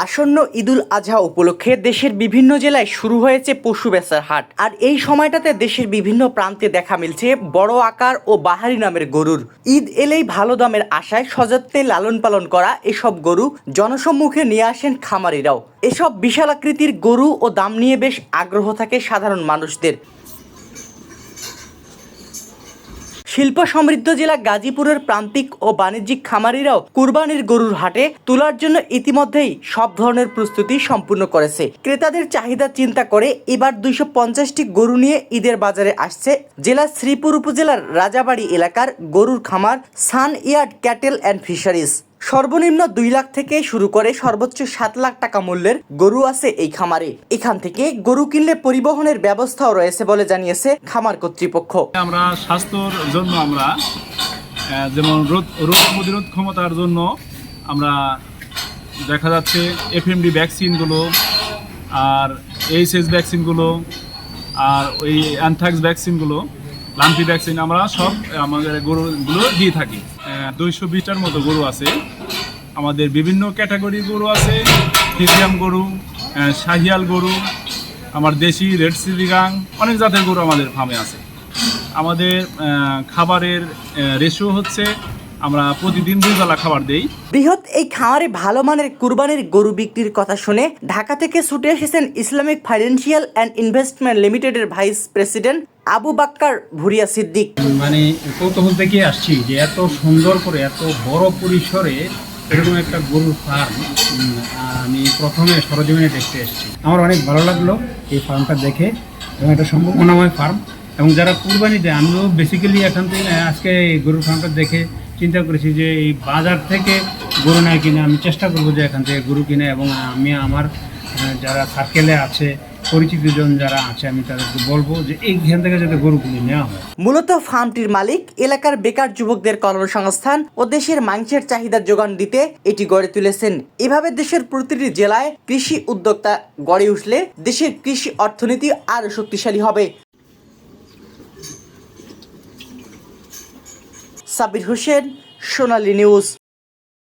আসন্ন ঈদুল আজহা উপলক্ষে দেশের বিভিন্ন জেলায় শুরু হয়েছে পশু বেচার হাট। আর এই সময়টাতে দেশের বিভিন্ন প্রান্তে দেখা মিলছে বড় আকার ও বাহারি নামের গরুর। ঈদ এলেই ভালো দামের আশায় সযত্নে লালন পালন করা এসব গরু জনসম্মুখে নিয়ে আসেন খামারিরাও। এসব বিশাল আকৃতির গরু ও দাম নিয়ে বেশ আগ্রহ থাকে সাধারণ মানুষদের। শিল্প সমৃদ্ধ জেলা গাজীপুরের প্রান্তিক ও বাণিজ্যিক খামারিরাও কুরবানির গরুর হাটে তোলার জন্য ইতিমধ্যেই সব ধরনের প্রস্তুতি সম্পূর্ণ করেছে। ক্রেতাদের চাহিদা চিন্তা করে এবার দুইশো পঞ্চাশটি গরু নিয়ে ঈদের বাজারে আসছে জেলার শ্রীপুর উপজেলার রাজাবাড়ি এলাকার গরুর খামার sun yard cattle and fisheries. সর্বনিম্ন দুই লাখ থেকে শুরু করে সর্বোচ্চ সাত লাখ টাকা মূল্যের গরু আছে এই খামারে। এখান থেকে গরু কিনলে পরিবহনের ব্যবস্থাও রয়েছে বলে জানিয়েছে খামার কর্তৃপক্ষ। আমরা স্বাস্থ্যর জন্য আমরা যেমন রোগ রোগ প্রতিরোধ ক্ষমতার জন্য আমরা দেখা যাচ্ছে এফএমডি ভ্যাকসিনগুলো আর এইচএস ভ্যাকসিনগুলো আর ওই অ্যানথ্রাক্স ভ্যাকসিনগুলো লাম্পি ভ্যাকসিন আমরা সব আমাদের গরুগুলো দিয়ে থাকি। দুইশো বিশটার মতো গরু আছে। আমাদের বিভিন্ন ক্যাটাগরি গরু আছে। ফিজিয়াম গরু শাহিয়াল গরু, আমার দেশি রেড সিলিগাং, অনেক জাতের গরু আমাদের ফার্মে আছে। আমাদের খাবারের রেশিও হচ্ছে আমরা প্রতিদিন দুই বেলা খাবার দেই। বৃহৎ এই খামারে ভালো মানের কুরবানির গরু বিক্রির কথা শুনে ঢাকা থেকে ছুটে এসেছেন ইসলামিক ফাইন্যান্সিয়াল অ্যান্ড ইনভেস্টমেন্ট লিমিটেডের ভাইস প্রেসিডেন্ট আবু বাক্কার ভুরিয়া সিদ্দিক। মানে কৌতূহল থেকে আসছি যে এত সুন্দর করে এত বড় পরিসরে এরকম একটা গরুর ফার্ম আমি প্রথমে সরজমিনে দেখতে এসেছি। আমার অনেক ভালো লাগল এই ফার্মটা দেখে এবং একটা সম্ভাবনাময় ফার্ম এবং যারা কুরবানি দেয় আমিও বেসিক্যালি এখান থেকে আজকে এই গরুর ফার্মটা দেখে চিন্তা করেছি যে এই বাজার থেকে গরু না কিনে আমি চেষ্টা করব যে এখান থেকে গরু কিনে এবং আমি আমার যারা সার্কেলে আছে পরিচিতজন যারা আছে, আমি তাদেরকে বলব যে এইখান থেকে যাতে গরু কিনে নেওয়া হয়। মূলত ফার্মটির মালিক এলাকার বেকার যুবকদের কর্মসংস্থান ও দেশের মাংসের চাহিদা যোগান দিতে এটি গড়ে তুলেছেন। এভাবে দেশের প্রতিটি জেলায় কৃষি উদ্যোক্তা গড়ে উঠলে দেশের কৃষি অর্থনীতি আরও শক্তিশালী হবে। সাবির হোসেন সোনালী নিউজ।